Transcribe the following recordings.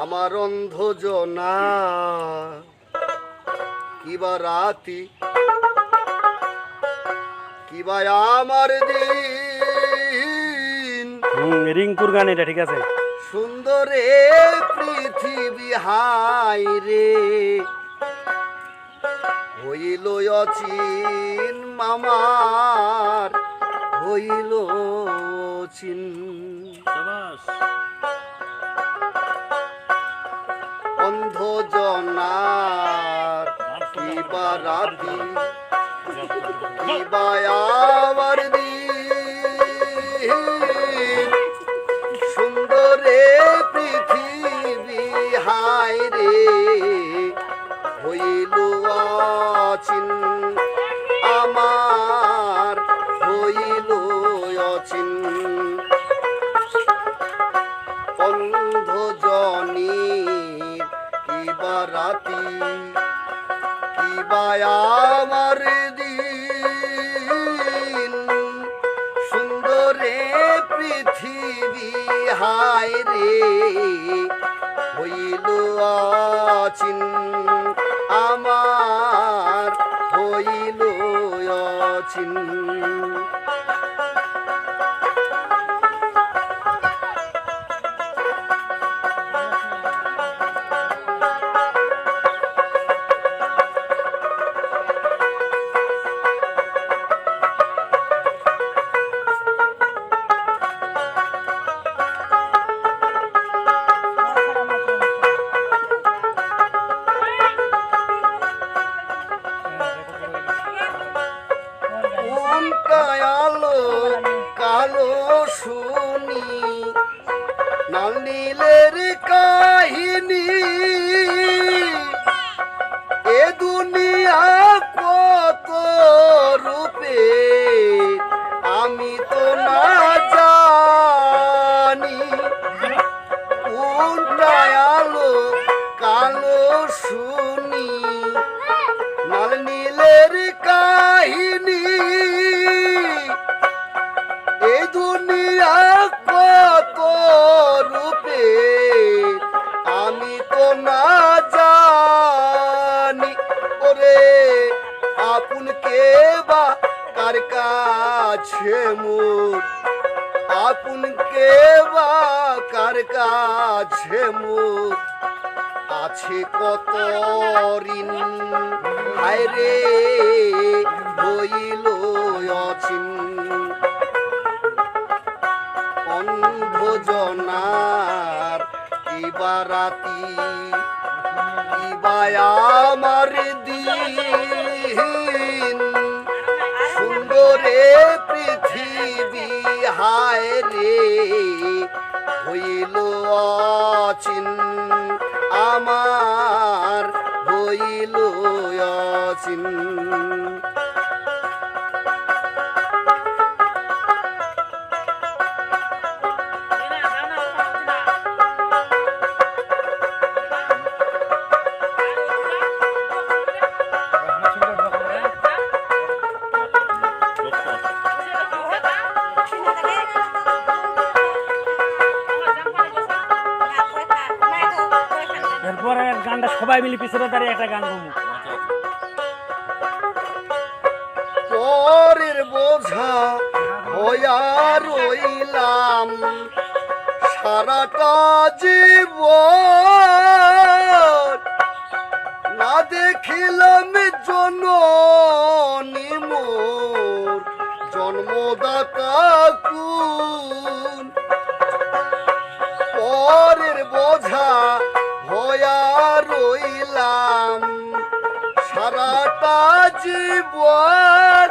আমার অন্ধ জনা কিবা রাতি কিবা আমার দিন। রিঙ্কুর গান এটা ঠিক আছে। সুন্দরে পৃথিবী হাই রে। হইল অচিন মামার হইল চিন অন্ধ জনার কিবা রাতি কিবা আমার অচিন নীলের কাহিনী এ দুনিয়া কত রূপে আমি তো না জানি। কোন কাছে মোর। আপন কে বা কার কাছে মোর? আছে কত ঋণ? হায় রে হইল অচিন। অন্ধজনার কিবা রাতি কিবা আমার দিন। সুন্দরে হইল অচিন আমার হইল অচিন। সবাই মিলে পিছনে দাঁড়িয়ে একটা গান গাবো। পরের বোঝা হইয়া রইলাম সারাটা জীব জীবন।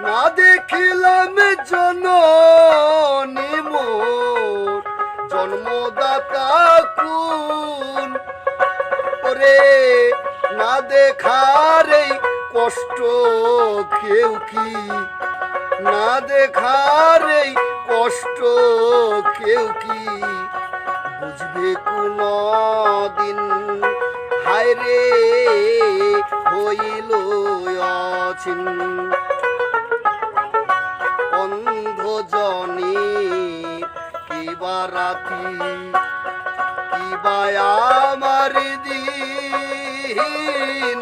না দেখিলাম জননী মোর, জন্মদাতা কুন? ওরে, না দেখার এই কষ্ট কেউ কি? না দেখার এই কষ্ট কেউ কি? বুঝবে কোন দিন হায় রে হইল অচিন। অন্ধ জনী কিবা বারাতি কি আমার দিন।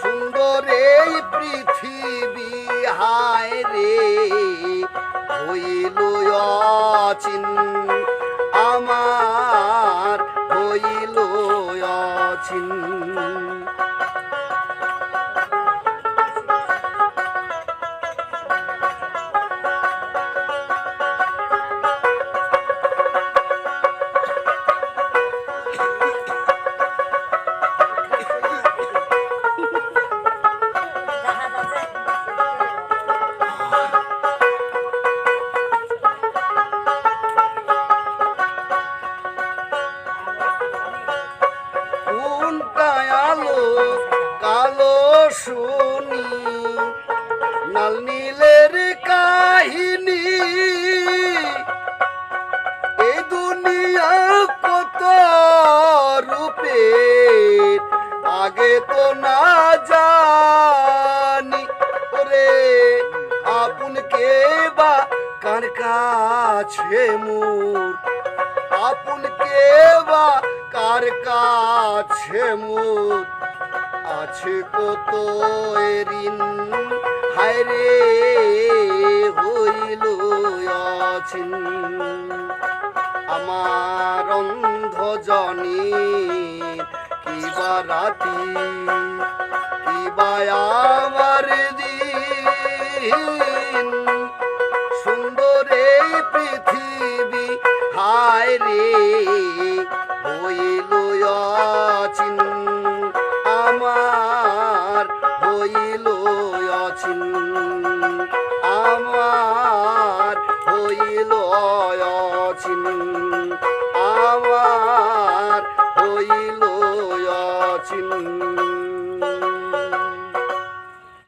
সুন্দর এই পৃথিবী হায় রে হইল অচিন। আলো, কালো শুনি। নাল নীলের কাহিনী এই দুনিয়া কত রূপে, আগে তো না জানি। ওরে আপন কে বা কার কাছে মোর? আপন কে বা কার কাছে মোর আছে কত ঋণ হায় রে, হইল অচিন। আমার অন্ধ জনি, কিবা রাতি, কিবা আমার দিন। সুন্দর পৃথিবী